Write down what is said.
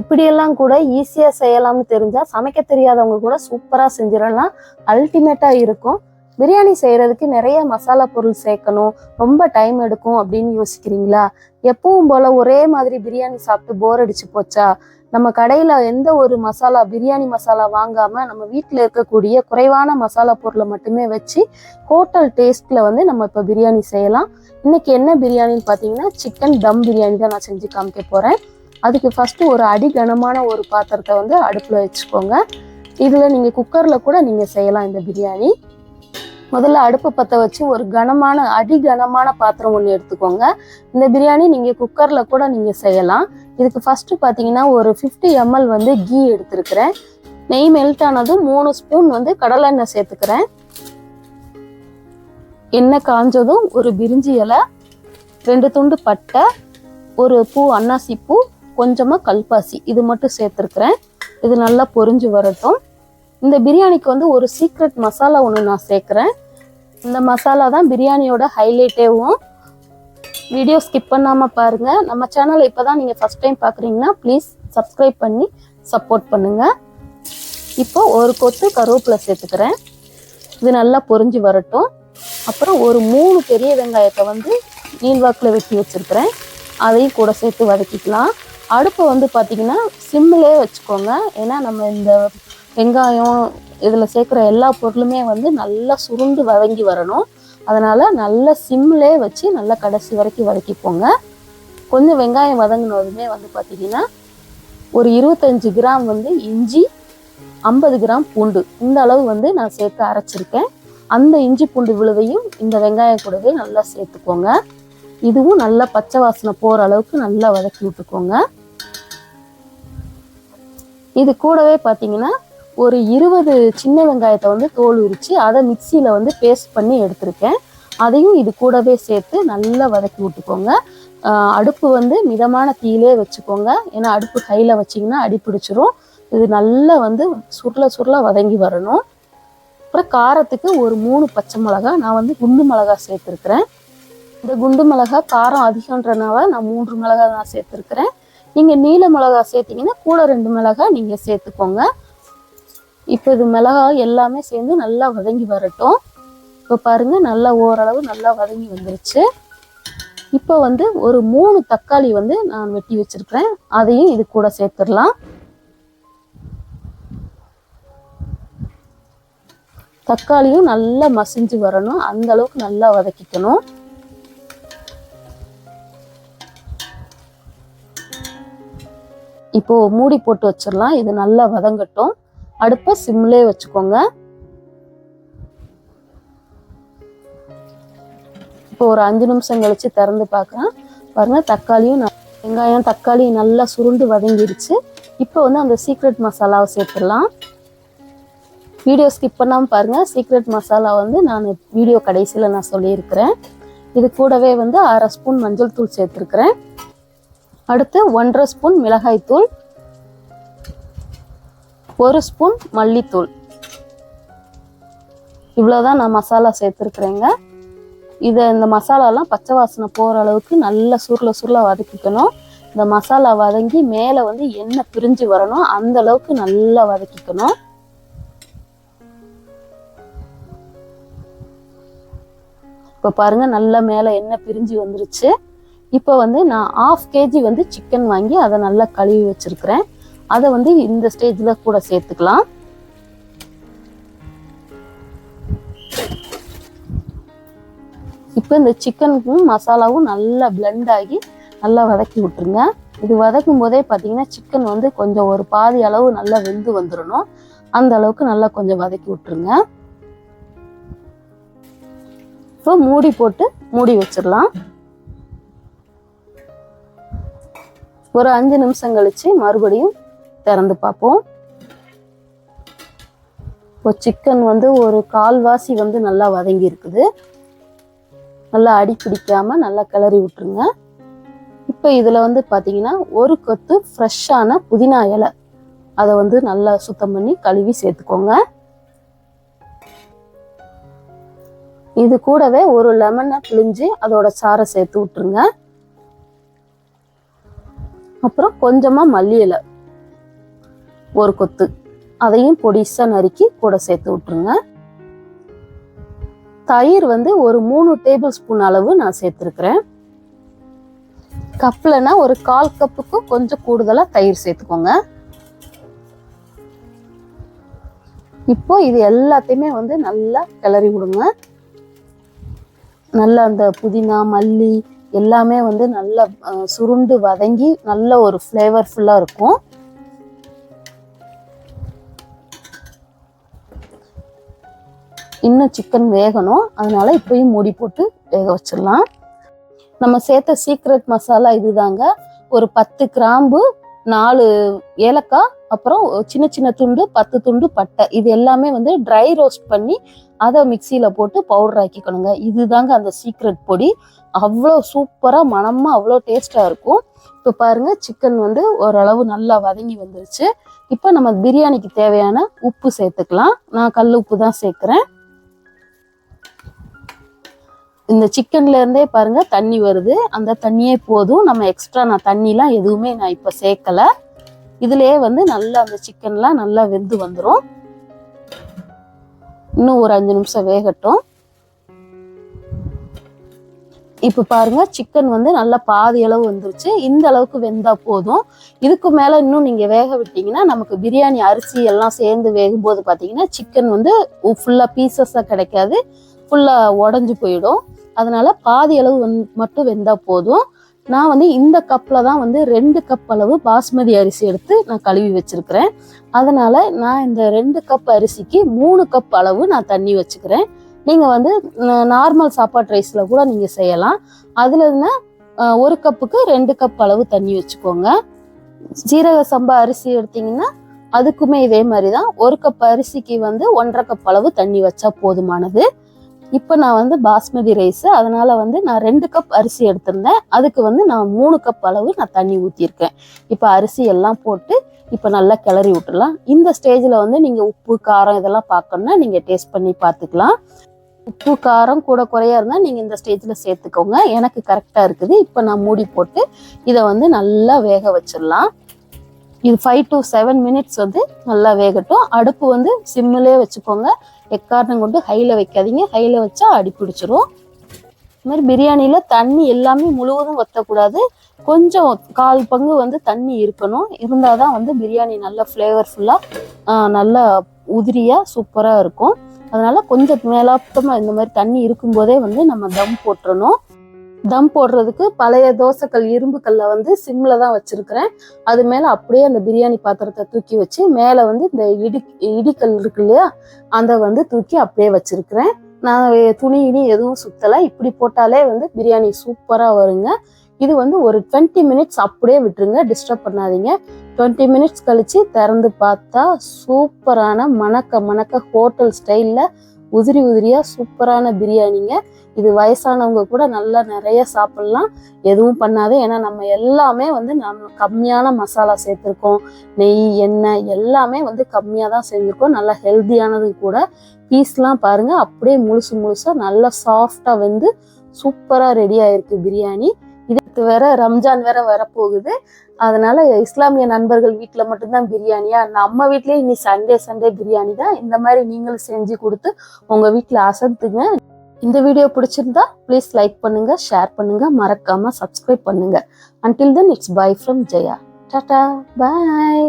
இப்படியெல்லாம் கூட ஈஸியாக செய்யலாம்னு தெரிஞ்சால் சமைக்க தெரியாதவங்க கூட சூப்பராக செஞ்சிடலாம். அல்டிமேட்டாக இருக்கும். பிரியாணி செய்கிறதுக்கு நிறைய மசாலா பொருள் சேர்க்கணும். ரொம்ப டைம் எடுக்கும் அப்படின்னு யோசிக்கிறீங்களா? எப்பவும் போல் ஒரே மாதிரி பிரியாணி சாப்பிட்டு போர் அடிச்சு போச்சா? நம்ம கடையில் எந்த ஒரு மசாலா பிரியாணி மசாலா வாங்காமல் நம்ம வீட்டில் இருக்கக்கூடிய குறைவான மசாலா பொருளை மட்டுமே வச்சு ஹோட்டல் டேஸ்ட்டில் வந்து நம்ம இப்போ பிரியாணி செய்யலாம். இன்றைக்கி என்ன பிரியாணின்னு பார்த்தீங்கன்னா சிக்கன் தம் பிரியாணி தான் நான் செஞ்சு காமிக்க போகிறேன் அதுக்கு ஃபஸ்ட்டு ஒரு அடி கனமான ஒரு பாத்திரத்தை வந்து அடுப்பில் வச்சுக்கோங்க. இதில் நீங்கள் குக்கரில் கூட நீங்கள் செய்யலாம் இந்த பிரியாணி. முதல்ல அடுப்பு பற்ற வச்சு ஒரு கனமான அடி கனமான பாத்திரம் ஒன்று எடுத்துக்கோங்க. இந்த பிரியாணி நீங்கள் குக்கரில் கூட நீங்கள் செய்யலாம். இதுக்கு ஃபஸ்ட்டு பார்த்தீங்கன்னா ஒரு ஃபிஃப்டி எம்எல் வந்து கீ எடுத்துருக்கிறேன். நெய் மெல்ட் ஆனதும் மூணு ஸ்பூன் வந்து கடலெண்ணெய் சேர்த்துக்கிறேன். எண்ணெய் காஞ்சதும் ஒரு பிரிஞ்சி இலை ரெண்டு துண்டு பட்டை ஒரு பூ அன்னாசி பூ கொஞ்சமாக கல்பாசி. இது மட்டும் சேர்த்துருக்குறேன். இது நல்லா பொரிஞ்சு வரட்டும். இந்த பிரியாணிக்கு வந்து ஒரு சீக்ரெட் மசாலா ஒன்று நான் சேர்க்குறேன். இந்த மசாலா தான் பிரியாணியோட ஹைலைட்டேவும் வீடியோ ஸ்கிப் பண்ணாமல் பாருங்கள் நம்ம சேனலை இப்போ தான் நீங்கள் ஃபஸ்ட் டைம் பார்க்குறீங்கன்னா ப்ளீஸ் சப்ஸ்கிரைப் பண்ணி சப்போர்ட் பண்ணுங்கள் இப்போ ஒரு கொத்து கருவேப்பிலை சேர்த்துக்கிறேன். இது நல்லா பொரிஞ்சு வரட்டும். அப்புறம் ஒரு மூணு பெரிய வெங்காயத்தை வந்து நீள்வாக்கில் வெட்டி வச்சுருக்கிறேன். அதையும் கூட சேர்த்து வதக்கிக்கலாம். அடுப்பை வந்து பார்த்திங்கன்னா சிம்மிலே வச்சுக்கோங்க. ஏன்னா நம்ம இந்த வெங்காயம் இதில் சேர்க்குற எல்லா பொருளுமே வந்து நல்லா சுருண்டு வதங்கி வரணும். அதனால் நல்லா சிம்மிலே வச்சு நல்லா கடைசி வரைக்கும் வதக்கிப்போங்க. கொஞ்சம் வெங்காயம் வதங்கினதுமே வந்து பார்த்திங்கன்னா ஒரு இருபத்தஞ்சி கிராம் வந்து இஞ்சி ஐம்பது கிராம் பூண்டு. இந்த அளவு வந்து நான் சேர்த்து அரைச்சிருக்கேன். அந்த இஞ்சி பூண்டு விழுதையும் இந்த வெங்காயம் கூடவே நல்லா சேர்த்துக்கோங்க. இதுவும் நல்லா பச்சை வாசனை போகிற அளவுக்கு நல்லா வதக்கி விட்டுக்கோங்க. இது கூடவே பார்த்தீங்கன்னா ஒரு இருபது சின்ன வெங்காயத்தை வந்து தோல் உரித்து அதை மிக்சியில் வந்து பேஸ்ட் பண்ணி எடுத்திருக்கேன். அதையும் இது கூடவே சேர்த்து நல்லா வதக்கி விட்டுக்கோங்க. அடுப்பு வந்து மிதமான தீயிலே வச்சுக்கோங்க. ஏன்னா அடுப்பு கையில் வச்சிங்கன்னா அடி பிடிச்சிரும். இது நல்லா வந்து சுருள சுருள வதங்கி வரணும். அப்புறம் காரத்துக்கு ஒரு மூணு பச்சை மிளகா நான் வந்து குண்டு மிளகா சேர்த்துருக்குறேன். இந்த குண்டு மிளகா காரம் அதிகன்றனால நான் மூன்று மிளகா நான் சேர்த்துருக்குறேன். நீங்கள் நீல மிளகா சேர்த்தீங்கன்னா கூட ரெண்டு மிளகா நீங்கள் சேர்த்துக்கோங்க. இப்போ இது மிளகா எல்லாமே சேர்ந்து நல்லா வதங்கி வரட்டும். இப்போ பாருங்கள் நல்லா ஓரளவு நல்லா வதங்கி வந்துருச்சு. இப்போ வந்து ஒரு மூணு தக்காளி வந்து நான் வெட்டி வச்சிருக்கிறேன். அதையும் இது கூட சேர்த்துடலாம். தக்காளியும் நல்லா மசிஞ்சு வரணும். அந்த அளவுக்கு நல்லா வதக்கிக்கணும். இப்போது மூடி போட்டு வச்சிடலாம். இது நல்லா வதங்கட்டும். அடுப்பை சிம்லே வச்சுக்கோங்க. இப்போ ஒரு அஞ்சு நிமிஷம் கழிச்சு திறந்து பார்க்குறேன். பாருங்க தக்காளியும் வெங்காயம் தக்காளி நல்லா சுருண்டு வதங்கிடுச்சு இப்போ வந்து அந்த சீக்ரெட் மசாலாவை சேர்த்துடலாம். வீடியோ ஸ்கிப் பண்ணாமல் பாருங்கள் சீக்ரெட் மசாலா வந்து நான் வீடியோ கடைசியில் நான் சொல்லியிருக்கிறேன். இது கூடவே வந்து அரை ஸ்பூன் மஞ்சள் தூள் சேர்த்துருக்குறேன். அடுத்து ஒன்றரை ஸ்பூன் மிளகாய்த்தூள் ஒரு ஸ்பூன் மல்லித்தூள். இவ்வளோதான் நான் மசாலா சேர்த்துருக்குறேங்க. இதை இந்த மசாலாலாம் பச்சை வாசனை போகிற அளவுக்கு நல்லா சுருள சுருள வதக்கிக்கணும். இந்த மசாலா வதங்கி மேலே வந்து எண்ணெய் பிரிஞ்சு வரணும். அந்த அளவுக்கு நல்லா வதக்கிக்கணும். இப்போ பாருங்கள் நல்லா மேலே எண்ணெய் பிரிஞ்சு வந்துருச்சு. இப்போ வந்து நான் ஆஃப் கேஜி வந்து சிக்கன் வாங்கி அதை நல்லா கழுவி வச்சுருக்கிறேன். அதை வந்து இந்த ஸ்டேஜில் கூட சேர்த்துக்கலாம். இப்போ இந்த சிக்கனுக்கும் மசாலாவும் நல்லா பிளெண்ட் ஆகி நல்லா வதக்கி விட்டுருங்க. இது வதக்கும் போதே பார்த்தீங்கன்னா சிக்கன் வந்து கொஞ்சம் ஒரு பாதி அளவு நல்லா வெந்து வந்துடணும். அந்த அளவுக்கு நல்லா கொஞ்சம் வதக்கி விட்டுருங்க. இப்போ மூடி போட்டு மூடி வச்சிடலாம். ஒரு அஞ்சு நிமிஷம் கழிச்சு மறுபடியும் திறந்து பார்ப்போம். இப்போ சிக்கன் வந்து ஒரு கால்வாசி வந்து நல்லா வதங்கி இருக்குது. நல்லா அடி பிடிக்காம நல்லா கிளறி விட்டுருங்க. இப்போ இதில் வந்து பார்த்தீங்கன்னா ஒரு கொத்து ஃப்ரெஷ்ஷான புதினா இலை. அதை வந்து நல்லா சுத்தம் பண்ணி கழுவி சேர்த்துக்கோங்க. இது கூடவே ஒரு லெமனை பிழிஞ்சு அதோட சாறை சேர்த்து விட்டுருங்க. அப்புறம் கொஞ்சமாக மல்லி இலை. ஒரு கொத்து. அதையும் பொடிசாக நறுக்கி கூட சேர்த்து விட்டுருங்க. தயிர் வந்து ஒரு மூணு டேபிள் ஸ்பூன் அளவு நான் சேர்த்துருக்குறேன். கப்லனா ஒரு கால் கப்புக்கு கொஞ்சம் கூடுதலாக தயிர் சேர்த்துக்கோங்க. இப்போ இது எல்லாத்தையுமே வந்து நல்லா கிளறி விடுங்க. நல்லா அந்த புதினா மல்லி எல்லாமே வந்து நல்லா சுருண்டு வதங்கி நல்ல ஒரு ஃப்ளேவர்ஃபுல்லாக இருக்கும். இன்னும் சிக்கன் வேகணும். அதனால இப்பயும் மூடி போட்டு வேக வச்சிடலாம். நம்ம சேர்த்த சீக்ரெட் மசாலா இதுதாங்க. ஒரு பத்து கிராம்பு நாலு ஏலக்காய் அப்புறம் சின்ன சின்ன துண்டு பத்து துண்டு பட்டை. இது எல்லாமே வந்து ட்ரை ரோஸ்ட் பண்ணி அதை மிக்சியில் போட்டு பவுடர் ஆக்கிக்கணுங்க. இதுதாங்க அந்த சீக்ரெட் பொடி. அவ்வளோ சூப்பராக மணமாக அவ்வளோ டேஸ்ட்டாக இருக்கும். இப்போ பாருங்கள் சிக்கன் வந்து ஓரளவு நல்லா வதங்கி வந்துருச்சு. இப்போ நம்ம பிரியாணிக்கு தேவையான உப்பு சேர்த்துக்கலாம். நான் கல் உப்பு தான் சேர்க்குறேன். இந்த சிக்கன்ல இருந்தே பாருங்க தண்ணி வருது. அந்த தண்ணியே போதும். நம்ம எக்ஸ்ட்ரா நான் தண்ணிலாம் எதுவுமே நான் இப்போ சேர்க்கல. இதுலயே வந்து நல்லா அந்த சிக்கன்லாம் நல்லா வெந்து வந்துடும் இன்னும் ஒரு அஞ்சு நிமிஷம் வேகட்டும். இப்போ பாருங்க சிக்கன் வந்து நல்லா பாதி அளவு வந்துருச்சு. இந்த அளவுக்கு வெந்தா போதும். இதுக்கு மேல இன்னும் நீங்க வேக விட்டீங்கன்னா நமக்கு பிரியாணி அரிசி எல்லாம் சேர்ந்து வேகும்போது பாத்தீங்கன்னா சிக்கன் வந்து ஃபுல்லா பீசஸா கிடைக்காது. ஃபுல்லா உடஞ்சு போயிடும். அதனால பாதி அளவு வந் மட்டும் வெந்தால் போதும். நான் வந்து இந்த கப்பில் தான் வந்து ரெண்டு கப் அளவு பாஸ்மதி அரிசி எடுத்து நான் கழுவி வச்சுருக்கிறேன். அதனால் நான் இந்த ரெண்டு கப் அரிசிக்கு மூணு கப் அளவு நான் தண்ணி வச்சுக்கிறேன். நீங்கள் வந்து நார்மல் சாப்பாட்டு ரைஸில் கூட நீங்கள் செய்யலாம். அதில் ஒரு கப்புக்கு ரெண்டு கப் அளவு தண்ணி வச்சுக்கோங்க. சீரக சம்பா அரிசி எடுத்தீங்கன்னா அதுக்குமே இதே மாதிரி தான். ஒரு கப் அரிசிக்கு வந்து ஒன்றரை கப் அளவு தண்ணி வச்சா போதுமானது. இப்போ நான் வந்து பாஸ்மதி ரைஸ் அதனால வந்து நான் ரெண்டு கப் அரிசி எடுத்திருந்தேன். அதுக்கு வந்து நான் மூணு கப் அளவு நான் தண்ணி ஊற்றிருக்கேன் இப்போ அரிசி எல்லாம் போட்டு இப்போ நல்லா கிளறி விட்டுலாம் இந்த ஸ்டேஜில் வந்து நீங்கள் உப்பு காரம் இதெல்லாம் பார்க்கணுன்னா நீங்கள் டேஸ்ட் பண்ணி பார்த்துக்கலாம் உப்பு காரம் கூட குறையா இருந்தால் நீங்கள் இந்த ஸ்டேஜில் சேர்த்துக்கோங்க. எனக்கு கரெக்டாக இருக்குது. இப்போ நான் மூடி போட்டு இதை வந்து நல்லா வேக வச்சிடலாம். இது ஃபைவ் டு செவன் மினிட்ஸ் வந்து நல்லா வேகட்டும். அடுப்பு வந்து சிம்மிலே வச்சுக்கோங்க. எக்காரணம் கொண்டு ஹையில் வைக்காதீங்க. ஹையில் வச்சா அடி பிடிச்சிரும். இது மாதிரி பிரியாணியில் தண்ணி எல்லாமே முழுவதும் வற்றக்கூடாது கொஞ்சம் கால் பங்கு வந்து தண்ணி இருக்கணும். இருந்தால் தான் வந்து பிரியாணி நல்லா ஃப்ளேவர்ஃபுல்லாக நல்லா உதிரியாக சூப்பராக இருக்கும். அதனால கொஞ்சம் மேலாப்தமாக இந்த மாதிரி தண்ணி இருக்கும்போதே வந்து நம்ம தம் போட்டுறணும். தம் போடுறதுக்கு பழைய தோசைக்கல் இரும்பு கல்லை வந்து சிம்மில் தான் வச்சுருக்கிறேன். அது மேலே அப்படியே அந்த பிரியாணி பாத்திரத்தை தூக்கி வச்சு மேலே வந்து இந்த இடி இடிக்கல் இருக்கு இல்லையா? அதை வந்து தூக்கி அப்படியே வச்சிருக்கிறேன். நான் துணி இனி எதுவும் சுத்தலை. இப்படி போட்டாலே வந்து பிரியாணி சூப்பராக வருங்க. இது வந்து ஒரு டுவெண்ட்டி மினிட்ஸ் அப்படியே விட்டுருங்க. டிஸ்டர்ப் பண்ணாதீங்க. டுவெண்ட்டி மினிட்ஸ் கழிச்சு திறந்து பார்த்தா சூப்பரான மணக்க மணக்க ஹோட்டல் ஸ்டைலில் உதிரி உதிரியா சூப்பரான பிரியாணிங்க. இது வயசானவங்க கூட நல்லா நிறைய சாப்பிடலாம். எதுவும் பண்ணாது. ஏன்னா நம்ம எல்லாமே வந்து நம்ம கம்மியான மசாலா சேர்த்துருக்கோம். நெய் எண்ணெய் எல்லாமே வந்து கம்மியாக தான் செஞ்சுருக்கோம் நல்லா ஹெல்த்தியானது கூட. பீஸ்லாம் பாருங்க. அப்படியே முழுசு முழுசா நல்லா சாஃப்டாக வந்து சூப்பராக ரெடி ஆயிருக்கு பிரியாணி. இதுக்கு வேற ரம்ஜான் வேற வரப்போகுது. அதனால இஸ்லாமிய நண்பர்கள் வீட்டில் மட்டும்தான் பிரியாணியா நம்ம வீட்லயே இனி சண்டே சண்டே பிரியாணி தான். இந்த மாதிரி நீங்களும் செஞ்சு கொடுத்து உங்க வீட்டில் அசத்துங்க இந்த வீடியோ பிடிச்சிருந்தா ப்ளீஸ் லைக் பண்ணுங்க ஷேர் பண்ணுங்க மறக்காம சப்ஸ்கிரைப் பண்ணுங்க. Until then it's bye from Jaya tata bye